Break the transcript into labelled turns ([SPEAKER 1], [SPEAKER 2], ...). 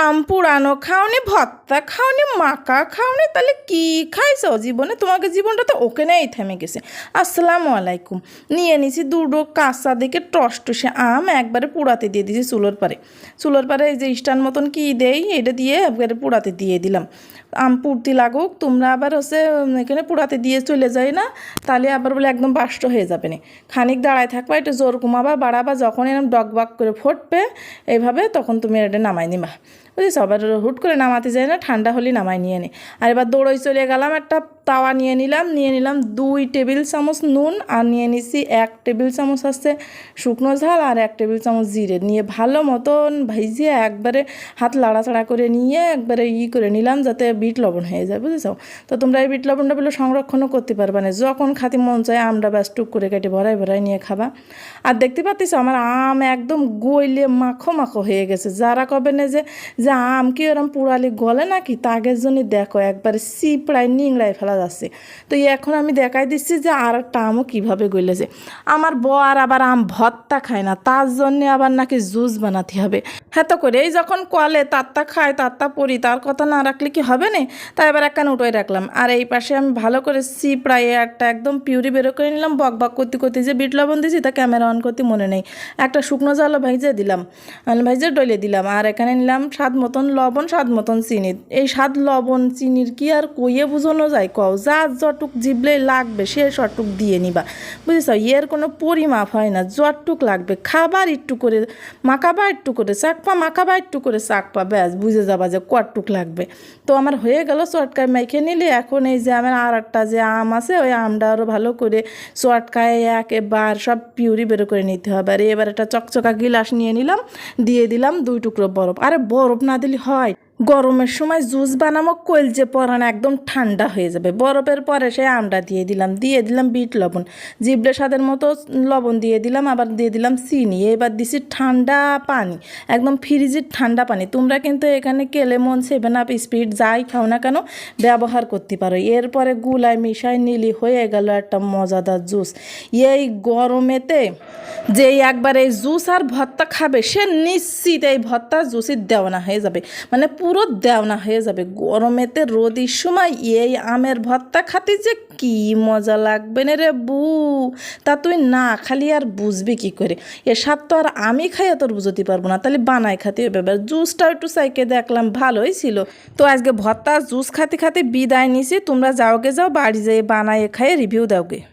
[SPEAKER 1] আম পুরানো খাওনি, ভত্তা খাওনি, মাকা খাওনি, তাহলে কি খাইছো? জীবনে তোমাকে জীবনটা তো ওখানেই থেমে গেছে। আসসালামু আলাইকুম। নিয়ে নিছি দুটো কাঁচা দিকে টসটসে আম, একবারে পুড়াতে দিয়ে দিয়েছি চুলোর পারে চুলোর পারে এই যে স্টান মতন কি দেই, এটা দিয়ে একবারে পুড়াতে দিয়ে দিলাম। আম পুড়তি লাগুক, তোমরা আবার হচ্ছে এখানে পুড়াতে দিয়ে চলে যাই না, তাহলে আবার বলে একদম বাষ্ট হয়ে যাবে না। খানিক দাঁড়ায় থাকবা, একটু জোর কমাবা বাড়াবা যখন এরকম ডগবাগ করে ফুটবে এইভাবে তখন তুমি এটা নামাই নিবা। বুঝেছ আবার হুট করে নামাতে যায় না, ঠান্ডা হলে নামাই নিয়ে নে। আর এবার দৌড়ই চলে গেলাম, একটা তাওয়া নিয়ে নিলাম নিয়ে নিলাম দুই টেবিল চামচ নুন, আর নিয়ে নিছি এক টেবিল চামচ আছে শুকনো ঝাল আর এক টেবিল চামচ জিরে। নিয়ে ভালো মতন ভাইজিয়ে একবারে হাত লাড়াচাড়া করে নিয়ে একবারে ই করে নিলাম যাতে বিট লবণ হয়ে যায়, বুঝেছ? তো তোমরা এই বিট লবণটা বলে সংরক্ষণও করতে পারবে না। যখন খাতি মন চায় আমরা ব্যাস টুক করে কেটে ভরাই ভরাই নিয়ে খাবা। আর দেখতে পাচ্ছিস আমার আম একদম গইলে মাখো মাখো হয়ে গেছে। যারা কবে না যে যে আম কি ওরম পুরালি গলে নাকি? তাগের জন্য দেখো, একবারে সিপড়ায় নিংড়ায় ফেলা যাচ্ছে। তো এখন আমি দেখাই দিচ্ছি যে আর একটা আমও কীভাবে গলেছে। আমার বর আবার আম ভর্তা খায় না, তার জন্যে আবার নাকি জুস বানাতে হবে। হ্যাঁ তো করে এই যখন কলে তারটা খায়, তারটা পরি, তার কথা না রাখলে কি হবে না? তাই এবার একখান উঠোয় রাখলাম। আর এই পাশে আমি ভালো করে সিপড়াই একটা একদম পিউরি বেরো করে নিলাম, বক বক করতে করতে যে বিট লবণ দিয়েছি, তা ক্যামেরা অন করতে মনে নেই। একটা শুকনো জালও ভাইজে দিলাম ভাইজে ডলে দিলাম। আর এখানে নিলাম স্বাদ মতন, লবণ স্বাদ মতন চিনি। এই স্বাদ লবণ, চিনির কি আর কইয়ে বুঝানো যায়? কও, যা যটুক জিবলে লাগবে, সে সটুক দিয়ে নিবা। বুঝেছ? এর কোনো পরিমাপ হয় না। যটুক লাগবে। খাবার একটু করে, মাখাবা একটু করে, চাকপা মাখাবা একটু করে, চাকপা, ব্যাস, বুঝে যাবা যে কটটুক লাগবে। তো আমার হয়ে গেল চটকায় মেখে নিলে। এখন এই যে আমার আর একটা যে আম আছে, ওই আমটা আরও ভালো করে চটকায় একেবার সব পিউরি বের করে নিতে হবে। আর এবার একটা চকচকা গিলাস নিয়ে নিলাম, দিয়ে দিলাম দুই টুকরো বরফ। আরে বরফ না দিলে হয়। গরমের সময় জুস বানাবো কলজে পরান একদম ঠান্ডা হয়ে যাবে। বরফের পরে সে আমটা দিয়ে দিলাম দিয়ে দিলাম বিট লবণ। জিবলে স্বাদের মতো লবণ দিয়ে দিলাম, আবার দিয়ে দিলাম চিনি। এবার দিছি ঠান্ডা পানি, একদম ফ্রিজের ঠান্ডা পানি। তোমরা কিন্তু এখানে কেলে মন সেভেন আপ স্পিড যাই খাও না কেন, ব্যবহার করতে পারো। এরপরে গুলায় মিশাই নিলি হয়ে গেল একটা মজাদার জুস। এই গরমেতে যে একবার এই জুস আর ভর্তা খাবে, সে নিশ্চিত এই ভর্তা জুসের দেওয়ানা হয়ে যাবে। মানে পুরো দেওয়ানা হয়ে যাবে। গরমেতে রোদির সময় এই আমের ভর্তা খাতে যে কি মজা লাগবে না রে বু। তা তুই না খালি আর বুঝবি কি করে? এ স্বাদ তো আর আমি খাইয়া তোর বুঝতে পারব না। তাহলে বানাই খাতে হবে। এবার জুসটা একটু সাইকে দেখলাম, ভালোই ছিল। তো আজকে ভর্তা, জুস খাতে খাতে বিদায় নিছি। তোমরা যাওগে যাও, বাড়ি যেয়ে বানায় খাইয়ে রিভিউ দাওগে।